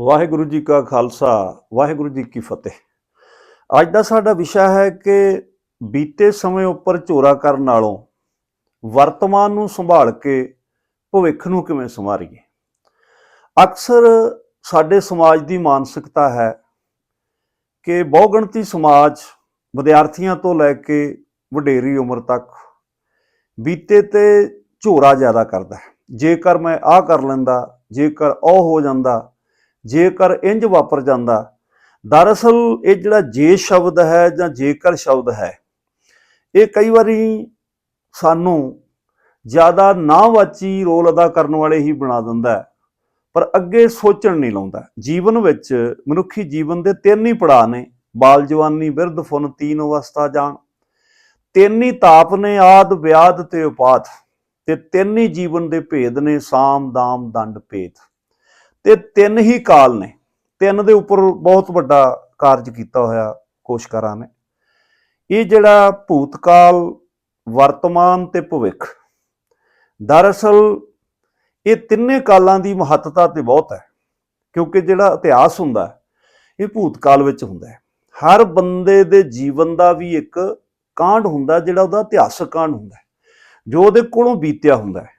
ਵਾਹਿਗੁਰੂ ਜੀ ਕਾ ਖਾਲਸਾ, ਵਾਹਿਗੁਰੂ ਜੀ ਕੀ ਫਤਿਹ। ਅੱਜ ਦਾ ਸਾਡਾ ਵਿਸ਼ਾ ਹੈ ਕਿ ਬੀਤੇ ਸਮੇਂ ਉੱਪਰ ਝੋਰਾ ਕਰਨ ਨਾਲੋਂ ਵਰਤਮਾਨ ਨੂੰ ਸੰਭਾਲ ਕੇ ਭਵਿੱਖ ਨੂੰ ਕਿਵੇਂ ਸੰਵਾਰੀਏ। ਅਕਸਰ ਸਾਡੇ ਸਮਾਜ ਦੀ ਮਾਨਸਿਕਤਾ ਹੈ ਕਿ ਬਹੁਗਣਤੀ ਸਮਾਜ ਵਿਦਿਆਰਥੀਆਂ ਤੋਂ ਲੈ ਕੇ ਵਡੇਰੀ ਉਮਰ ਤੱਕ ਬੀਤੇ ਤੇ ਝੋਰਾ ਜ਼ਿਆਦਾ ਕਰਦਾ ਹੈ। ਜੇਕਰ ਮੈਂ ਆਹ ਕਰ ਲੈਂਦਾ, ਜੇਕਰ ਉਹ ਹੋ ਜਾਂਦਾ ਜੇਕਰ ਇੰਜ ਵਾਪਰ ਜਾਂਦਾ, ਦਰਅਸਲ ਇਹ ਜਿਹੜਾ ਜੇ ਸ਼ਬਦ ਹੈ ਜਾਂ ਜੇਕਰ ਸ਼ਬਦ ਹੈ, ਇਹ ਕਈ ਵਾਰੀ ਸਾਨੂੰ ਜ਼ਿਆਦਾ ਨਾਵਾਚੀ ਰੋਲ ਅਦਾ ਕਰਨ ਵਾਲੇ ਹੀ ਬਣਾ ਦਿੰਦਾ ਹੈ, ਪਰ ਅੱਗੇ ਸੋਚਣ ਨਹੀਂ ਲਾਉਂਦਾ। ਜੀਵਨ ਵਿੱਚ ਮਨੁੱਖੀ ਜੀਵਨ ਦੇ ਤਿੰਨ ਹੀ ਪੜਾਅ ਨੇ, ਬਾਲ ਜਵਾਨੀ, ਬਿਰਧ ਫੁਨ ਤੀਨ ਅਵਸਥਾ ਜਾਣ। ਤਿੰਨ ਹੀ ਤਾਪ ਨੇ, ਆਦ, ਵਿਆਦ ਤੇ ਉਪਾਤ ਤੇ ਤਿੰਨ ਹੀ ਜੀਵਨ ਦੇ ਭੇਦ ਨੇ, ਸਾਮ, ਦਾਮ, ਦੰਡ, ਭੇਦ। ਤੇ ਤਿੰਨ ਹੀ ਕਾਲ ਨੇ। ਤਿੰਨ ਦੇ ਉੱਪਰ ਬਹੁਤ ਵੱਡਾ ਕਾਰਜ ਕੀਤਾ ਹੋਇਆ ਕੋਸ਼ਕਾਰਾਂ ਨੇ। ਇਹ ਜਿਹੜਾ ਭੂਤਕਾਲ ਵਰਤਮਾਨ ਤੇ ਭਵਿੱਖ ਦਰਅਸਲ ਇਹ ਤਿੰਨੇ ਕਾਲਾਂ ਦੀ ਮਹੱਤਤਾ ਤੇ ਬਹੁਤ ਹੈ ਕਿਉਂਕਿ ਜਿਹੜਾ ਇਤਿਹਾਸ ਹੁੰਦਾ ਹੈ, ਇਹ ਭੂਤਕਾਲ ਵਿੱਚ ਹੁੰਦਾ ਹੈ। ਹਰ ਬੰਦੇ ਦੇ ਜੀਵਨ ਦਾ ਵੀ ਇੱਕ ਕਾਂਡ ਹੁੰਦਾ ਜਿਹੜਾ ਉਹਦਾ ਇਤਿਹਾਸਕ ਕਾਂਡ ਹੁੰਦਾ ਜੋ ਉਹਦੇ ਕੋਲੋਂ ਬੀਤਿਆ ਹੁੰਦਾ ਹੈ।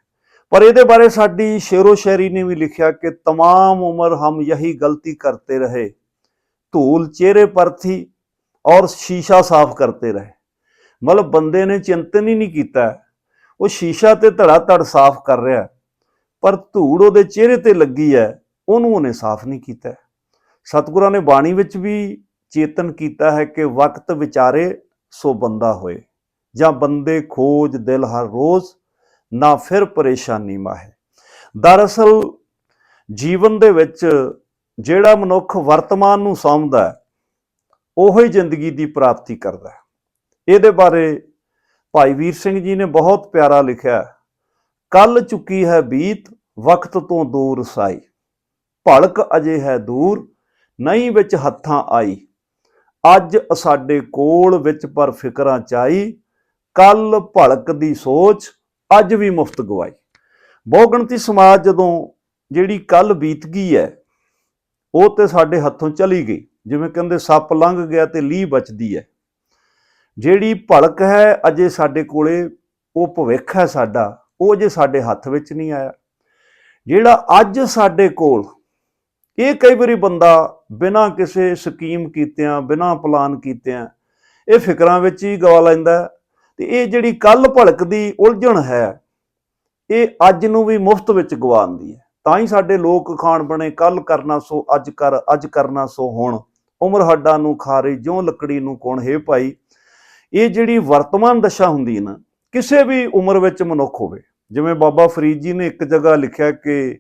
ਪਰ ਇਹਦੇ ਬਾਰੇ ਸਾਡੀ ਸ਼ੇਰੋ ਸ਼ਾਇਰੀ ਨੇ ਵੀ ਲਿਖਿਆ ਕਿ तमाम ਉਮਰ ਹਮ ਯਹੀ ਗਲਤੀ ਕਰਤੇ ਰਹੇ ਧੂਲ ਚਿਹਰੇ ਪਰ ਥੀ ਔਰ ਸ਼ੀਸ਼ਾ ਸਾਫ਼ ਕਰਤੇ ਰਹੇ ਮਤਲਬ ਬੰਦੇ ਨੇ ਚਿੰਤਨ ਹੀ ਨਹੀਂ ਕੀਤਾ ਉਹ ਸ਼ੀਸ਼ਾ ਤੇ ਧੜਾ ਧੜ ਸਾਫ਼ ਕਰ ਰਿਹਾ ਪਰ ਧੂੜ ਉਹਦੇ ਚਿਹਰੇ ਤੇ ਲੱਗੀ ਹੈ ਉਹਨੂੰ ਉਹਨੇ ਸਾਫ਼ ਨਹੀਂ ਕੀਤਾ ਸਤਿਗੁਰਾਂ ਨੇ ਬਾਣੀ ਵਿੱਚ ਵੀ ਚੇਤਨ ਕੀਤਾ ਹੈ ਕਿ ਵਕਤ ਵਿਚਾਰੇ ਸੋ ਬੰਦਾ ਹੋਏ ਜਾਂ ਬੰਦੇ ਖੋਜ ਦਿਲ ਹਰ ਰੋਜ਼ ਨਾ ਫਿਰ ਪਰੇਸ਼ਾਨੀ ਮਾਹੇ। ਦਰਅਸਲ, ਜੀਵਨ ਦੇ ਵਿੱਚ ਜਿਹੜਾ ਮਨੁੱਖ ਵਰਤਮਾਨ ਨੂੰ ਸਮਝਦਾ ਹੈ, ਉਹੀ ਜ਼ਿੰਦਗੀ ਦੀ ਪ੍ਰਾਪਤੀ ਕਰਦਾ ਹੈ। ਇਹਦੇ ਬਾਰੇ ਭਾਈ ਵੀਰ ਸਿੰਘ ਜੀ ਨੇ ਬਹੁਤ ਪਿਆਰਾ ਲਿਖਿਆ ਕੱਲ ਚੁੱਕੀ ਹੈ ਬੀਤ, ਵਕਤ ਤੋਂ ਦੂਰ ਸਾਈ। ਭਲਕ ਅਜੇ ਹੈ ਦੂਰ, ਨਹੀਂ ਵਿੱਚ ਹੱਥਾਂ ਆਈ। ਅੱਜ ਸਾਡੇ ਕੋਲ ਵਿੱਚ ਪਰ ਫਿਕਰਾਂ ਚਾਈ। ਕੱਲ ਭਲਕ ਦੀ ਸੋਚ ਅੱਜ ਵੀ ਮੁਫਤ ਗਵਾਈ ਬਹੁਗਿਣਤੀ ਸਮਾਜ ਜਦੋਂ ਜਿਹੜੀ ਕੱਲ ਬੀਤ ਗਈ ਹੈ, ਉਹ ਤੇ ਸਾਡੇ ਹੱਥੋਂ ਚਲੀ ਗਈ। ਜਿਵੇਂ ਕਹਿੰਦੇ, ਸੱਪ ਲੰਘ ਗਿਆ ਤੇ ਲੀਹ ਬਚਦੀ ਹੈ। ਜਿਹੜੀ ਭਲਕ ਹੈ, ਅਜੇ ਸਾਡੇ ਕੋਲੇ ਉਹ ਭਵਿੱਖ ਹੈ ਸਾਡਾ, ਉਹ ਅਜੇ ਸਾਡੇ ਹੱਥ ਵਿੱਚ ਨਹੀਂ ਆਇਆ। ਜਿਹੜਾ ਅੱਜ ਸਾਡੇ ਕੋਲ, ਇਹ ਕਈ ਵਾਰੀ ਬੰਦਾ ਬਿਨਾਂ ਕਿਸੇ ਸਕੀਮ ਕੀਤਿਆਂ, ਬਿਨਾਂ ਪਲਾਨ ਕੀਤਿਆਂ, ਇਹ ਫਿਕਰਾਂ ਵਿੱਚ ਹੀ ਗਵਾ ਲੈਂਦਾ ਤੇ ਇਹ ਜਿਹੜੀ ਕੱਲ ਭਲਕਦੀ ਉਲਝਣ ਹੈ, ਇਹ ਅੱਜ ਨੂੰ ਵੀ ਮੁਫਤ ਵਿੱਚ ਗਵਾਉਂਦੀ ਹੈ। ਤਾਂ ਹੀ ਸਾਡੇ ਲੋਕ ਖਾਣ ਬਣੇ ਕੱਲ ਕਰਨਾ ਸੋ, ਅੱਜ ਕਰ, ਅੱਜ ਕਰਨਾ ਸੋ ਹੁਣ। ਉਮਰ ਹੱਡਾਂ ਨੂੰ ਖਾਰੇ, ਜਿਉਂ ਲੱਕੜੀ ਨੂੰ ਕੋਣ ਹੈ ਭਾਈ? ਇਹ ਜਿਹੜੀ ਵਰਤਮਾਨ ਦਸ਼ਾ ਹੁੰਦੀ ਹੈ ਨਾ, ਕਿਸੇ ਵੀ ਉਮਰ ਵਿੱਚ ਮਨੁੱਖ ਹੋਵੇ। ਜਿਵੇਂ ਬਾਬਾ ਫਰੀਦ ਜੀ ਨੇ ਇੱਕ ਜਗ੍ਹਾ ਲਿਖਿਆ ਕਿ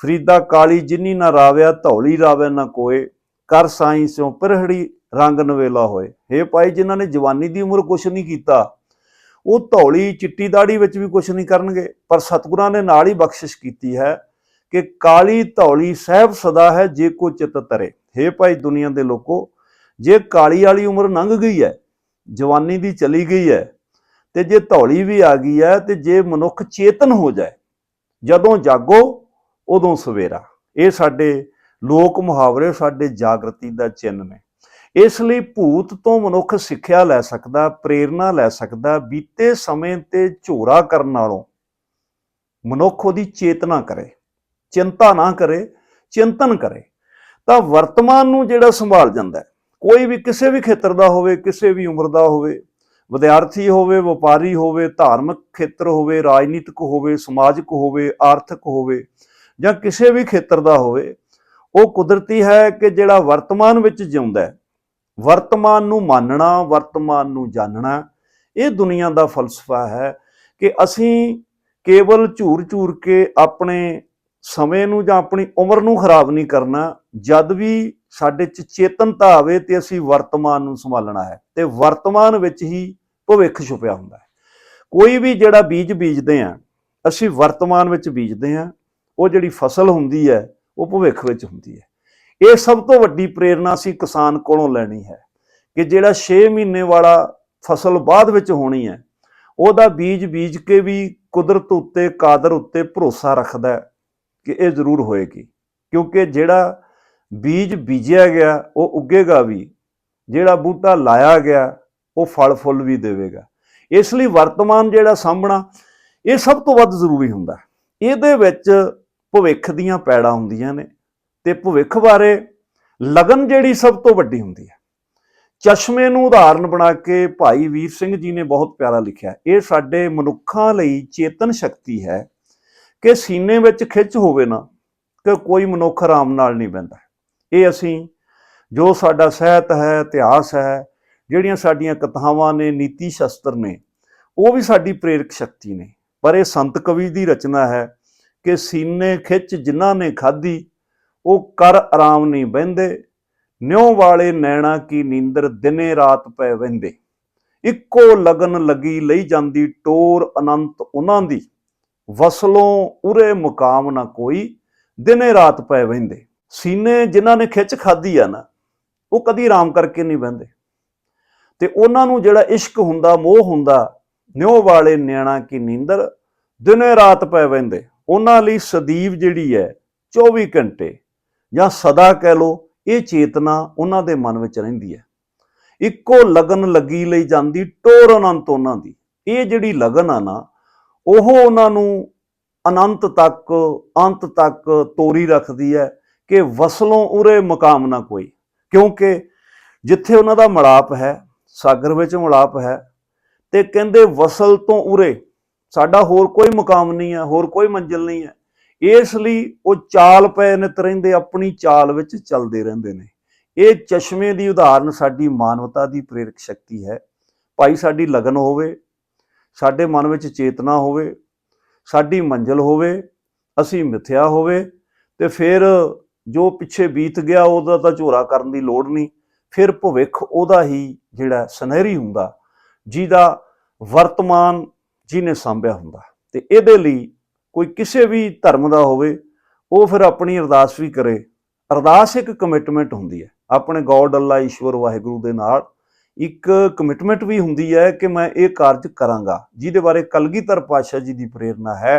ਫਰੀਦਾ ਕਾਲੀ ਜਿੰਨੀ ਨਾ ਰਾਵਿਆ, ਧੌਲੀ ਰਾਵੇ ਨਾ ਕੋਏ, ਕਰ ਸਾਈਂ ਸਿਉ ਪਰਹੜੀ, ਰੰਗ ਨਵੇਲਾ ਹੋਏ। ਹੇ ਭਾਈ, ਜਿਨ੍ਹਾਂ ਨੇ ਜਵਾਨੀ ਦੀ ਉਮਰ ਕੁਛ ਨਹੀਂ ਕੀਤਾ ਉਹ ਧੌਲੀ ਚਿੱਟੀ ਦਾੜੀ ਵਿੱਚ ਵੀ ਕੁਛ ਨਹੀਂ ਕਰਨਗੇ, ਪਰ ਸਤਿਗੁਰਾਂ ਨੇ ਨਾਲ ਹੀ ਬਖਸ਼ਿਸ਼ ਕੀਤੀ ਹੈ ਕਿ ਕਾਲੀ ਧੌਲੀ ਸਹਿਬ ਸਦਾ ਹੈ, ਜੇ ਕੋ ਚਿਤ ਤਰੇ। ਹੇ ਭਾਈ ਦੁਨੀਆ ਦੇ ਲੋਕੋ, ਜੇ ਕਾਲੀ ਵਾਲੀ ਉਮਰ ਲੰਘ ਗਈ ਹੈ, ਜਵਾਨੀ ਦੀ ਚਲੀ ਗਈ ਹੈ, ਤੇ ਜੇ ਧੌਲੀ ਵੀ ਆ ਗਈ ਹੈ, ਤੇ ਜੇ ਮਨੁੱਖ ਚੇਤਨ ਹੋ ਜਾਏ, ਜਦੋਂ ਜਾਗੋ, ਉਦੋਂ ਸਵੇਰਾ। ਇਹ ਸਾਡੇ ਲੋਕ ਮੁਹਾਵਰੇ, ਸਾਡੇ ਜਾਗਰਤੀ ਦਾ ਚਿੰਨ੍ਹ ਨੇ। ਇਸ ਲਈ ਭੂਤ ਤੋਂ ਮਨੁੱਖ ਸਿੱਖਿਆ ਲੈ ਸਕਦਾ, ਪ੍ਰੇਰਣਾ ਲੈ ਸਕਦਾ, ਬੀਤੇ ਸਮੇਂ ਤੇ ਝੋਰਾ ਕਰਨ ਨਾਲੋਂ ਮਨੁੱਖ ਉਹਦੀ ਚੇਤਨਾ ਕਰੇ, ਚਿੰਤਾ ਨਾ ਕਰੇ, ਚਿੰਤਨ ਕਰੇ। ਤਾਂ ਵਰਤਮਾਨ ਨੂੰ ਜਿਹੜਾ ਸੰਭਾਲ ਜਾਂਦਾ ਕੋਈ ਵੀ ਕਿਸੇ ਵੀ ਖੇਤਰ ਦਾ ਹੋਵੇ, ਕਿਸੇ ਵੀ ਉਮਰ ਦਾ ਹੋਵੇ, ਵਿਦਿਆਰਥੀ ਹੋਵੇ, ਵਪਾਰੀ ਹੋਵੇ, ਧਾਰਮਿਕ ਖੇਤਰ ਹੋਵੇ, ਰਾਜਨੀਤਿਕ ਹੋਵੇ, ਸਮਾਜਿਕ ਹੋਵੇ, ਆਰਥਿਕ ਹੋਵੇ ਜਾਂ ਕਿਸੇ ਵੀ ਖੇਤਰ ਦਾ ਹੋਵੇ, ਉਹ ਕੁਦਰਤੀ ਹੈ ਕਿ ਜਿਹੜਾ ਵਰਤਮਾਨ ਵਿੱਚ ਜਿਉਂਦਾ ਹੈ ਵਰਤਮਾਨ ਨੂੰ ਮਾਨਣਾ, ਵਰਤਮਾਨ ਨੂੰ ਜਾਣਨਾ, ਇਹ ਦੁਨੀਆ ਦਾ ਫਲਸਫਾ ਹੈ ਕਿ ਅਸੀਂ ਕੇਵਲ ਝੂਰ-ਝੂਰ ਕੇ ਆਪਣੇ ਸਮੇਂ ਨੂੰ ਜਾਂ ਆਪਣੀ ਉਮਰ ਨੂੰ ਖਰਾਬ ਨਹੀਂ ਕਰਨਾ, ਜਦ ਵੀ ਸਾਡੇ 'ਚ ਚੇਤਨਤਾ ਆਵੇ ਤੇ ਅਸੀਂ ਵਰਤਮਾਨ ਨੂੰ ਸੰਭਾਲਣਾ ਹੈ ਤੇ ਵਰਤਮਾਨ ਵਿੱਚ ਹੀ ਭਵਿੱਖ ਛੁਪਿਆ ਹੁੰਦਾ ਹੈ। ਕੋਈ ਵੀ ਜਿਹੜਾ ਬੀਜ ਬੀਜਦੇ ਆ ਅਸੀਂ ਵਰਤਮਾਨ ਵਿੱਚ ਬੀਜਦੇ ਆ ਉਹ ਜਿਹੜੀ ਫਸਲ ਹੁੰਦੀ ਹੈ, ਉਹ ਭਵਿੱਖ ਵਿੱਚ ਹੁੰਦੀ ਹੈ। ਇਹ ਸਭ ਤੋਂ ਵੱਡੀ ਪ੍ਰੇਰਣਾ ਅਸੀਂ ਕਿਸਾਨ ਕੋਲੋਂ ਲੈਣੀ ਹੈ ਕਿ ਜਿਹੜਾ 6 ਮਹੀਨੇ ਵਾਲਾ ਫਸਲ ਬਾਅਦ ਵਿੱਚ ਹੋਣੀ ਹੈ, ਉਹਦਾ ਬੀਜ ਬੀਜ ਕੇ ਵੀ ਕੁਦਰਤ ਉੱਤੇ, ਕਾਦਰ ਉੱਤੇ ਭਰੋਸਾ ਰੱਖਦਾ ਕਿ ਇਹ ਜ਼ਰੂਰ ਹੋਏਗੀ। ਕਿਉਂਕਿ ਜਿਹੜਾ ਬੀਜ ਬੀਜਿਆ ਗਿਆ, ਉਹ ਉੱਗੇਗਾ ਵੀ, ਜਿਹੜਾ ਬੂਟਾ ਲਾਇਆ ਗਿਆ, ਉਹ ਫਲ ਫੁੱਲ ਵੀ ਦੇਵੇਗਾ। ਇਸ ਲਈ ਵਰਤਮਾਨ ਜਿਹੜਾ ਸਾਹਮਣਾ ਇਹ ਸਭ ਤੋਂ ਵੱਧ ਜ਼ਰੂਰੀ ਹੁੰਦਾ ਇਹਦੇ ਵਿੱਚ ਭਵਿੱਖ ਦੀਆਂ ਪੈੜਾਂ ਹੁੰਦੀਆਂ ਨੇ। ਤੇ ਭਵਿੱਖ ਬਾਰੇ ਲਗਨ ਜਿਹੜੀ ਸਭ ਤੋਂ ਵੱਡੀ ਹੁੰਦੀ ਹੈ। ਚਸ਼ਮੇ ਨੂੰ ਉਦਾਹਰਨ ਬਣਾ ਕੇ ਭਾਈ ਵੀਰ ਸਿੰਘ ਜੀ ਨੇ ਬਹੁਤ ਪਿਆਰਾ ਲਿਖਿਆ। ਇਹ ਸਾਡੇ ਮਨੁੱਖਾਂ ਲਈ ਚੇਤਨ ਸ਼ਕਤੀ ਹੈ ਕਿ ਸੀਨੇ ਵਿੱਚ ਖਿੱਚ ਹੋਵੇ ਨਾ, ਕਿ ਕੋਈ ਮਨੁੱਖ ਆਰਾਮ ਨਾਲ ਨਹੀਂ ਬਹਿੰਦਾ। ਇਹ ਅਸੀਂ ਜੋ ਸਾਡਾ ਸਾਹਿਤ ਹੈ, ਇਤਿਹਾਸ ਹੈ, ਜਿਹੜੀਆਂ ਸਾਡੀਆਂ ਕਥਾਵਾਂ ਨੇ, ਨੀਤੀ ਸ਼ਸਤਰ ਨੇ, ਉਹ ਵੀ ਸਾਡੀ ਪ੍ਰੇਰਕ ਸ਼ਕਤੀ ਨੇ। ਪਰ ਇਹ ਸੰਤ ਕਵੀ ਦੀ ਰਚਨਾ ਹੈ ਕਿ ਸੀਨੇ ਖਿੱਚ ਜਿਨ੍ਹਾਂ ਨੇ ਖਾਧੀ ਉਹ ਕਰ ਆਰਾਮ ਨਹੀਂ ਬਹਿੰਦੇ, ਨਿਉ ਵਾਲੇ ਨੈਣਾ ਕੀ ਨੀਂਦਰ ਦਿਨੇ ਰਾਤ ਪੈ ਵਹਿੰਦੇ। ਇੱਕੋ ਲਗਨ ਲੱਗੀ ਲਈ ਜਾਂਦੀ ਟੋਰ ਅਨੰਤ ਉਹਨਾਂ ਦੀ। ਵਸਲੋਂ ਉਰੇ ਮੁਕਾਮ ਨਾ ਕੋਈ, ਦਿਨੇ ਰਾਤ ਪੈ ਵਹਿੰਦੇ। ਸੀਨੇ ਜਿਨ੍ਹਾਂ ਨੇ ਖਿੱਚ ਖਾਧੀ ਆ ਨਾ, ਉਹ ਕਦੀ ਆਰਾਮ ਕਰਕੇ ਨਹੀਂ ਬਹਿੰਦੇ। ਤੇ ਉਹਨਾਂ ਨੂੰ ਜਿਹੜਾ ਇਸ਼ਕ ਹੁੰਦਾ, ਮੋਹ ਹੁੰਦਾ, ਨਿਉ ਵਾਲੇ ਨਿਆਣਾ ਕੀ ਨੀਂਦਰ ਦਿਨੇ ਰਾਤ ਪੈ ਵਹਿੰਦੇ। ਉਹਨਾਂ ਲਈ ਸਦੀਵ ਜਿਹੜੀ ਹੈ 24 ਘੰਟੇ ਜਾਂ ਸਦਾ ਕਹਿ ਲੋ ਇਹ ਚੇਤਨਾ ਉਹਨਾਂ ਦੇ ਮਨ ਵਿੱਚ ਰਹਿੰਦੀ ਹੈ। ਇੱਕੋ ਲਗਨ ਲੱਗੀ ਲਈ ਜਾਂਦੀ, ਟੋਰ ਅਨੰਤ ਉਹਨਾਂ ਦੀ। ਇਹ ਜਿਹੜੀ ਲਗਨ ਆ ਨਾ, ਉਹ ਉਹਨਾਂ ਨੂੰ ਅਨੰਤ ਤੱਕ, ਅੰਤ ਤੱਕ ਤੋਰੀ ਰੱਖਦੀ ਹੈ ਕਿ ਵਸਲੋਂ ਉਰੇ ਮੁਕਾਮ ਨਾ ਕੋਈ। ਕਿਉਂਕਿ ਜਿੱਥੇ ਉਹਨਾਂ ਦਾ ਮਲਾਪ ਹੈ, ਸਾਗਰ ਵਿੱਚ ਮਲਾਪ ਹੈ, ਤੇ ਕਹਿੰਦੇ ਵਸਲ ਤੋਂ ਉਰੇ ਸਾਡਾ ਹੋਰ ਕੋਈ ਮੁਕਾਮ ਨਹੀਂ ਹੈ, ਹੋਰ ਕੋਈ ਮੰਜ਼ਿਲ ਨਹੀਂ ਹੈ। ਇਸ ਲਈ ਉਹ ਚਾਲ ਪਏ ਨਿਤ ਰਹਿੰਦੇ, ਆਪਣੀ ਚਾਲ ਵਿੱਚ ਚੱਲਦੇ ਰਹਿੰਦੇ ਨੇ। ਇਹ ਚਸ਼ਮੇ ਦੀ ਉਦਾਹਰਨ ਸਾਡੀ ਮਾਨਵਤਾ ਦੀ ਪ੍ਰੇਰਕ ਸ਼ਕਤੀ ਹੈ। ਭਾਈ, ਸਾਡੀ ਲਗਨ ਹੋਵੇ, ਸਾਡੇ ਮਨ ਵਿੱਚ ਚੇਤਨਾ ਹੋਵੇ, ਸਾਡੀ ਮੰਜ਼ਿਲ ਹੋਵੇ, ਅਸੀਂ ਮਿਥਿਆ ਹੋਵੇ, ਤੇ ਫਿਰ ਜੋ ਪਿੱਛੇ ਬੀਤ ਗਿਆ ਉਹਦਾ ਤਾਂ ਝੋਰਾ ਕਰਨ ਦੀ ਲੋੜ ਨਹੀਂ। ਫਿਰ ਭਵਿੱਖ ਉਹਦਾ ਹੀ ਜਿਹੜਾ ਸੁਨਹਿਰੀ ਹੁੰਦਾ, ਜਿਹਦਾ ਵਰਤਮਾਨ ਜਿਹਨੇ ਸੰਭਿਆ ਹੁੰਦਾ। ਤੇ ਇਹਦੇ ਲਈ ਕੋਈ ਕਿਸੇ ਵੀ ਧਰਮ ਦਾ ਹੋਵੇ, ਉਹ ਫਿਰ ਆਪਣੀ ਅਰਦਾਸ ਵੀ ਕਰੇ। ਅਰਦਾਸ ਇੱਕ ਕਮਿਟਮੈਂਟ ਹੁੰਦੀ ਹੈ। ਆਪਣੇ ਗੋਡ ਅੱਲਾ, ਈਸ਼ਵਰ, ਵਾਹਿਗੁਰੂ ਦੇ ਨਾਲ ਇੱਕ ਕਮਿਟਮੈਂਟ ਵੀ ਹੁੰਦੀ ਹੈ ਕਿ ਮੈਂ ਇਹ ਕਾਰਜ ਕਰਾਂਗਾ, ਜਿਹਦੇ ਬਾਰੇ ਕਲਗੀਧਰ ਪਾਤਸ਼ਾਹ ਜੀ ਦੀ ਪ੍ਰੇਰਣਾ ਹੈ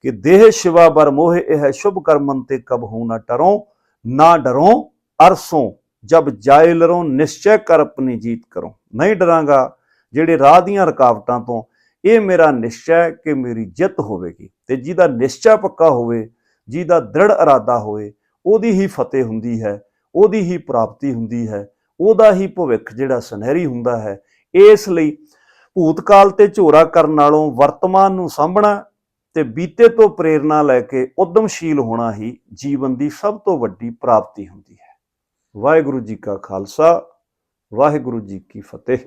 ਕਿ ਦੇਹ ਸ਼ਿਵਾ ਬਰ ਮੋਹ, ਇਹ ਸ਼ੁਭ ਕਰਮਨ ਤੇ ਕਬ ਹੂੰ ਨਾ ਟਰੋ ਨਾ ਡਰੋ, ਅਰਸੋਂ, ਜਬ ਜਾਏ ਲਰੋਂ, ਨਿਸ਼ਚੈ ਕਰ ਆਪਣੀ ਜੀਤ ਕਰੋ। ਨਹੀਂ ਡਰਾਂਗਾ, ਜਿਹੜੇ ਰਾਹ ਦੀਆਂ ਰੁਕਾਵਟਾਂ ਤੋਂ, ਇਹ ਮੇਰਾ ਨਿਸ਼ਚੈ ਕਿ ਮੇਰੀ ਜਿੱਤ ਹੋਵੇਗੀ। ਤੇ ਜਿਹਦਾ ਨਿਸ਼ਚਾ ਪੱਕਾ ਹੋਵੇ, ਜਿਹਦਾ ਦ੍ਰਿੜ ਇਰਾਦਾ ਹੋਵੇ, ਉਹਦੀ ਹੀ ਫਤਿਹ ਹੁੰਦੀ ਹੈ, ਉਹਦੀ ਹੀ ਪ੍ਰਾਪਤੀ ਹੁੰਦੀ ਹੈ, ਉਹਦਾ ਹੀ ਭਵਿੱਖ ਜਿਹੜਾ ਸੁਨਹਿਰੀ ਹੁੰਦਾ ਹੈ, ਇਸ ਲਈ ਭੂਤਕਾਲ ਤੇ ਝੋਰਾ ਕਰਨ ਨਾਲੋਂ ਵਰਤਮਾਨ ਨੂੰ ਸਾਂਭਣਾ ਤੇ ਬੀਤੇ ਤੋਂ ਪ੍ਰੇਰਣਾ ਲੈ ਕੇ ਉਦਮਸ਼ੀਲ ਹੋਣਾ ਹੀ ਜੀਵਨ ਦੀ ਸਭ ਤੋਂ ਵੱਡੀ ਪ੍ਰਾਪਤੀ ਹੁੰਦੀ ਹੈ। ਵਾਹਿਗੁਰੂ ਜੀ ਕਾ ਖਾਲਸਾ, ਵਾਹਿਗੁਰੂ ਜੀ ਕੀ ਫਤਿਹ।